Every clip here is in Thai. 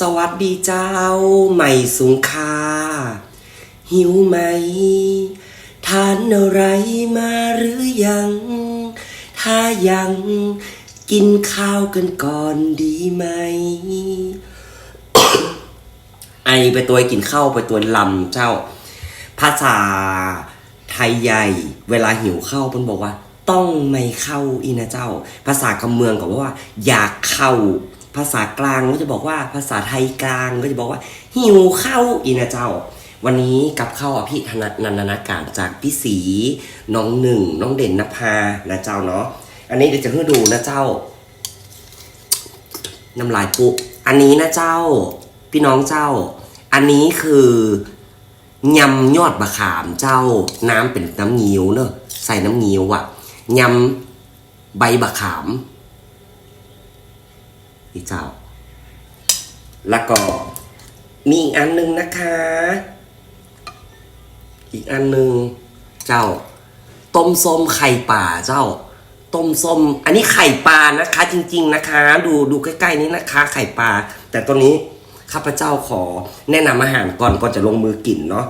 สวัสดีเจ้า ใหม่สุงคา หิวไหม ทานอะไรมาหรือยัง ถ้ายัง กินข้าวกันก่อนดีไหม ไอไปตัวกินข้าวไปตัวลำเจ้า ภาษาไทยใหญ่ เวลาหิวข้าวเพิ่นบอกว่า ต้องไม่เข้าอีนะเจ้า ภาษากำเมืองก็บอกว่า อยากเข้า ภาษากลางก็จะบอกว่าภาษาไทยกลางก็จะบอกว่า หิวเข้าอีนะเจ้า วันนี้กับข้าวอภิธนนันนาการจากพี่สีน้องหนึ่ง น้องเด่นนภานะเจ้าเนาะอันนี้เดี๋ยวจะให้ดูนะเจ้าน้ำลายปุบอันนี้นะเจ้า พี่น้องเจ้า อันนี้คือยำยอดบะขามเจ้า น้ำเป็นน้ำเงี้ยวเนอะใส่น้ำเงี้ยวอะยำใบบะขาม พี่เจ้า แล้วก็มีอีกอันหนึ่งนะคะ อีกอันหนึ่งเจ้า ต้มส้มไข่ป่าเจ้า ต้มส้ม อันนี้ไข่ปลานะคะ จริง ๆนะคะ ดูดูใกล้ๆนี้นะคะ ไข่ปลาแต่ตัวนี้ข้าพเจ้าขอแนะนำอาหารก่อนก่อนจะลงมือกินเนาะ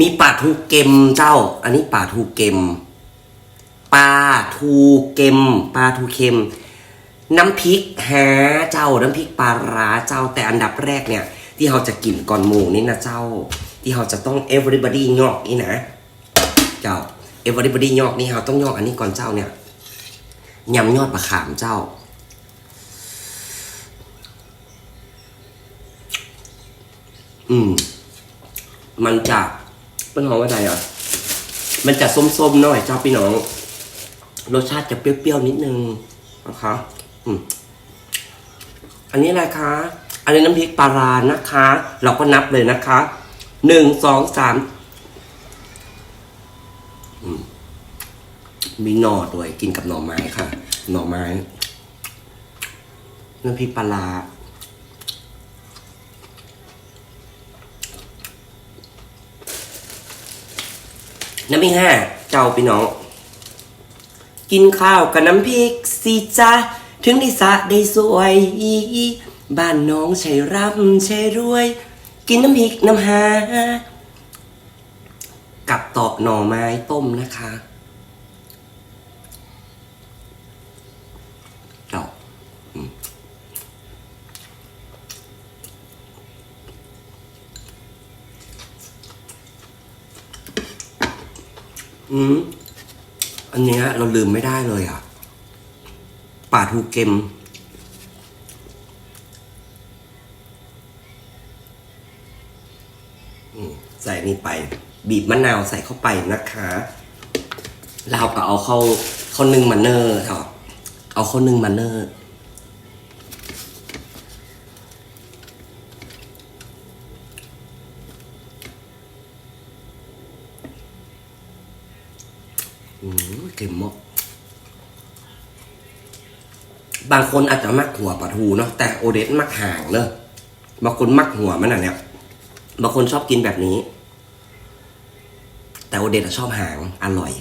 มีปลาทูเกมเจ้า อันนี้ปลาทูเกมปลาทูเกมปลาทูเค็ม น้ำพริกแฮเจ้าน้ำพริกปลาร้าเจ้าแต่อันดับแรกเนี่ย ที่เราจะกินก่อนหมูนี่นะเจ้า ที่เราจะต้อง everybody งอกนี่นะเจ้า everybody ยอกนี่เราต้องยอกอันนี้ก่อนเจ้าเนี่ยยำยอดมะขามเจ้าอืม มันจะเป็นหอมว่าใดอะ มันจะส้มๆหน่อยเจ้าพี่น้อง รสชาติจะเปรี้ยวๆนิดนึงนะคะ อันนี้อะไรคะ อันนี้น้ำพริกปลารานะคะ เราก็นับเลยนะคะ หนึ่งสองสามมีหน่อด้วยกินกับหน่อไม้ค่ะ หน่อไม้ น้ำพริกปลาร้าน้ำพริกห้าเจ้าพี่น้อง กินข้าวกับน้ำพริกสิจ้า ถึงได้สะได้สวย บ้านน้องใช่ร่ำใช่รวย กินน้ำพริกน้ำหา กับตอกหน่อไม้ต้มนะคะเจ้าอืมอืมอันเนี้ยเราลืมไม่ได้เลยอะ ป่าทูเกมอืมใส่นี่ไป บีบมะนาวใส่เข้าไปนะคะเราก็เอาเข้าเข้านึ่งมันเนอร์เถอะเอาเข้านึ่งมันเนอร์อืมเค็มมาก บางคนอาจจะมักหัวปลาทูเนาะแต่โอเดสมักห่างเนอะบางคนมักหัวมันอะเนี่ยบางคนชอบกินแบบนี้ แต่โอเดตชอบหางอร่อย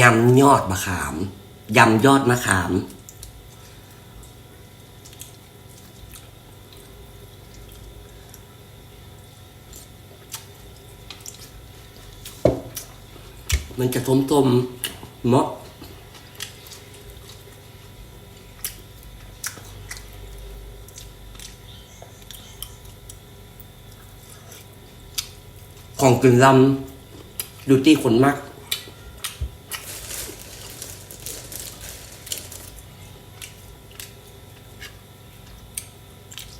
ยำยอดมะขาม ยำยอดมะขาม มันจะต้มต้มๆเมาะของกึ่งลำดูที่คนมาก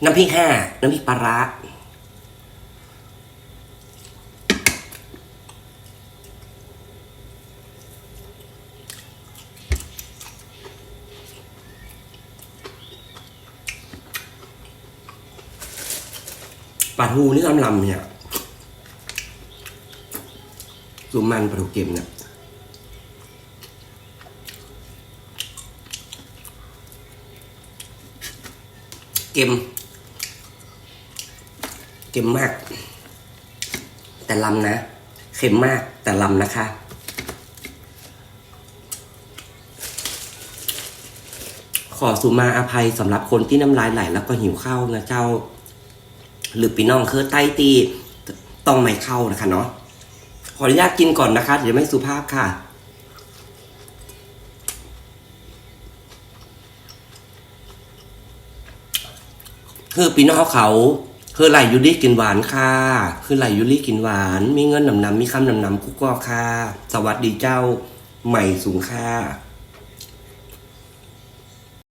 น้ำพริกห้าน้ำพริกปลาร้าปลาทูนี่ลำลำเนี่ยสูมันปลาทูเค็มเนี่ยเค็ม เค็มมาก แต่ลำนะ เค็มมากแต่ลำนะคะขอสุมาอภัยสำหรับคนที่น้ำลายไหล แล้วก็หิวข้าวนะเจ้า หรือพี่น้องเคอไตตีต้องไม่เข้านะคะเนาะขออนุญาตกินก่อนนะคะเดี๋ยวไม่สุภาพค่ะ คือปีน้องเขา คือไหลยูริกินหวานค่ะ คือไหลยูริกินหวาน มีเงินนำนำมีคำนำนำกุ๊กก็ค่ะ สวัสดีเจ้าใหม่สูงค่ะ